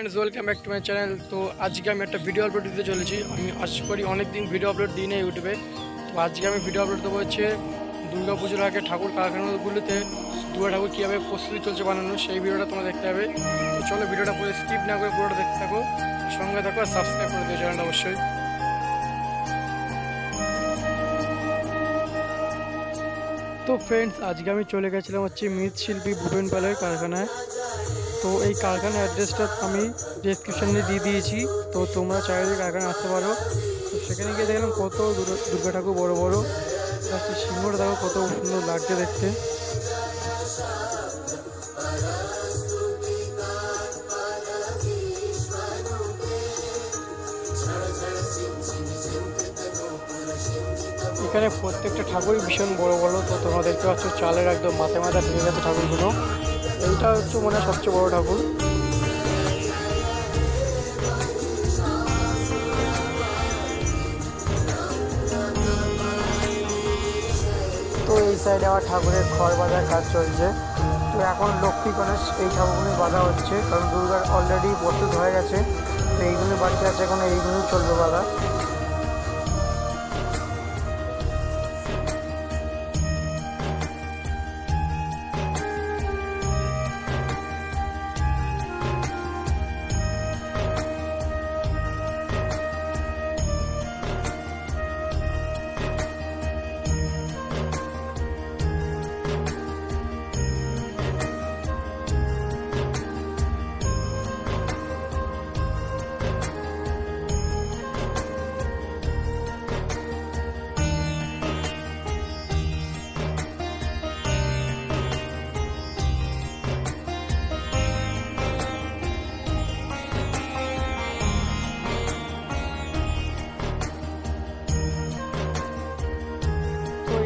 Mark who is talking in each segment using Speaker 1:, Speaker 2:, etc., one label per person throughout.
Speaker 1: Friends welcome back to my channel তো আজকে আমি একটা ভিডিও আপলোড দিতে চলেছি। আমি আশা করি অনেক দিন ভিডিও আপলোড দিই না ইউটিউবে। তো আজকে আমি ভিডিও আপলোড দেবো হচ্ছে দুর্গা পুজোর আগে ঠাকুর কারখানাগুলোতে দুর্গা ঠাকুর কীভাবে প্রস্তুতি চলছে বানানো, সেই ভিডিওটা তোমরা দেখতে হবে। তো চলো ভিডিওটা পুরো স্কিপ না করে পুরোটা দেখতে থাকো। সঙ্গে থাকো আর সাবস্ক্রাইব করে দিও চ্যানেলটা অবশ্যই। তো ফ্রেন্ডস আজকে আমি চলে গেছিলাম হচ্ছে মৃৎশিল্পী ভূপেন পালের কারখানায়। তো এই কারখানার অ্যাড্রেসটা আমি ডেসক্রিপশানে দিয়ে দিয়েছি। তো তোমরা চাইলে কারখানা আসতে পারো। তো সেখানে গিয়ে দেখলাম কত দুর্গা ঠাকুর বড়ো বড়ো। প্লাস সিংহটা দেখো কত সুন্দর লাগছে দেখতে। এখানে প্রত্যেকটা ঠাকুরই ভীষণ বড় বড়। তো তোমরা দেখতে পাচ্ছ চালের একদম মাথায় মাথায় ঢুকে গেছে ঠাকুরগুলো। এইটা হচ্ছে মনে হয় সবচেয়ে বড় ঠাকুর। তো এই সাইডে আবার ঠাকুরের খড় বাঁধার কাজ চলছে। তো এখন লক্ষ্মী গণেশ এই ঠাকুরগুলি বাঁধা হচ্ছে, কারণ দুর্গার অলরেডি প্রস্তুত হয়ে গেছে। তো এইগুলি বাড়িতে আছে এখন, এইগুলি চলবে বাঁধা।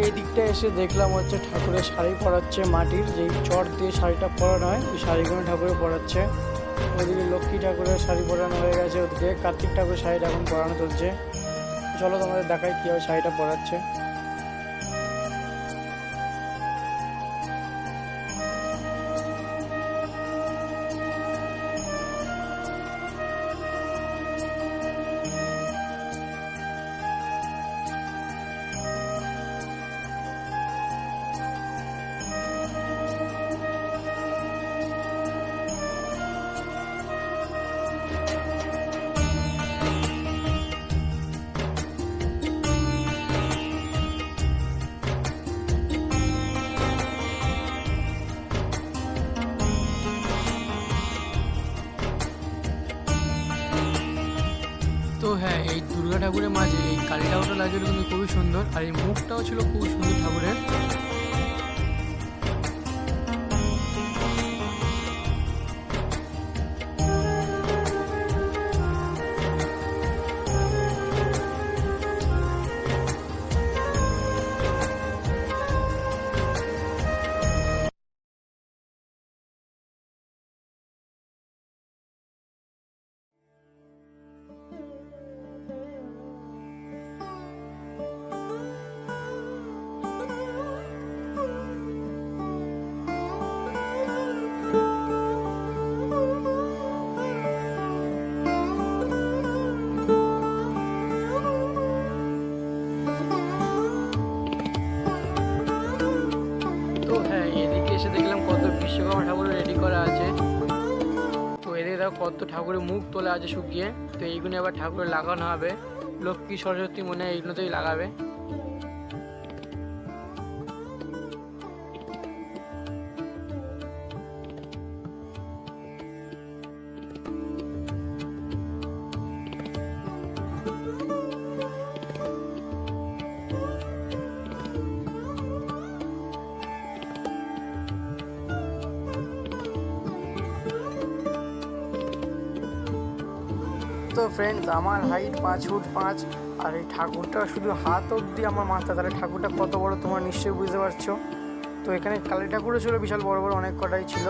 Speaker 1: এই দিকটা এসে দেখলাম হচ্ছে ঠাকুরের শাড়ি পরাচ্ছে মাটির, যেই চট দিয়ে শাড়িটা পরানো হয়, ওই শাড়িগুলো ঠাকুরে পরাচ্ছে। ওইদিকে লক্ষ্মী ঠাকুরের শাড়ি পরানো হয়ে গেছে, ওদিকে কার্তিক ঠাকুরের শাড়িটা এখন পরানো চলছে। চলো তোমাদের দেখায় কীভাবে শাড়িটা পরাচ্ছে। হ্যাঁ এই দুর্গা ঠাকুরের মাঝে এই কালী ঠাকুরটা লাগিয়ে কিন্তু খুবই সুন্দর আর এই মুখটাও ছিল খুব সুন্দর ঠাকুরের। দেখো কত ঠাকুরের মুখ তোলা আছে শুকিয়ে। তো এইগুলো আবার ঠাকুরে লাগানো হবে। লক্ষ্মী সরস্বতী মনে হয় এইগুলোতেই লাগাবে। তো ফ্রেন্ডস আমার হাইট পাঁচ ফুট পাঁচ, আর এই ঠাকুরটা শুধু হাত অবধি আমার মাথা। তাহলে ঠাকুরটা কত বড় তোমার নিশ্চয়ই বুঝতে পারছ। তো এখানে কালী ঠাকুরও ছিল, বিশাল বড় বড় অনেক কটাই ছিল।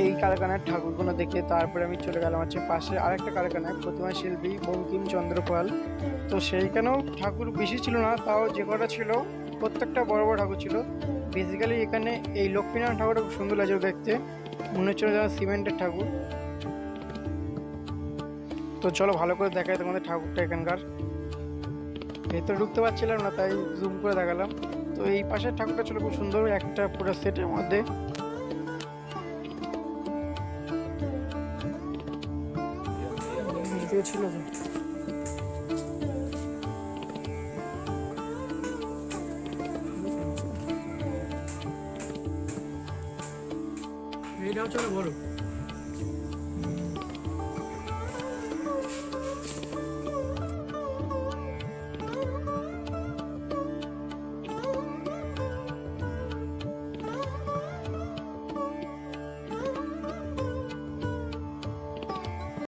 Speaker 1: এই কারখানার ঠাকুরগুলো দেখে তারপরে আমি চলে গেলাম হচ্ছে পাশে আরেকটা কারখানায় প্রতিমা শিল্পী বঙ্কিমচন্দ্র পাল। তো সেইখানেও ঠাকুর বেশি ছিল না, তাও যে কটা ছিল, প্রত্যেকটা বড় বড় ঠাকুর ছিল। বেসিক্যালি এখানে এই লক্ষ্মীনারায়ণ ঠাকুরটা খুব সুন্দর লাগছিল দেখতে। মনে হচ্ছিল যেন সিমেন্টের ঠাকুর। তো চলো ভালো করে দেখাই তোমাদের ঠাকুরটা এখানকার। ভেতরে ঢুকতে পারছিলাম না, তাই জুম করে দেখালাম। তো এই পাশের ঠাকুরটা ছিল খুব সুন্দর, একটা পুরো সেটের মধ্যে। ছিল তো এইটাও চলো বলো।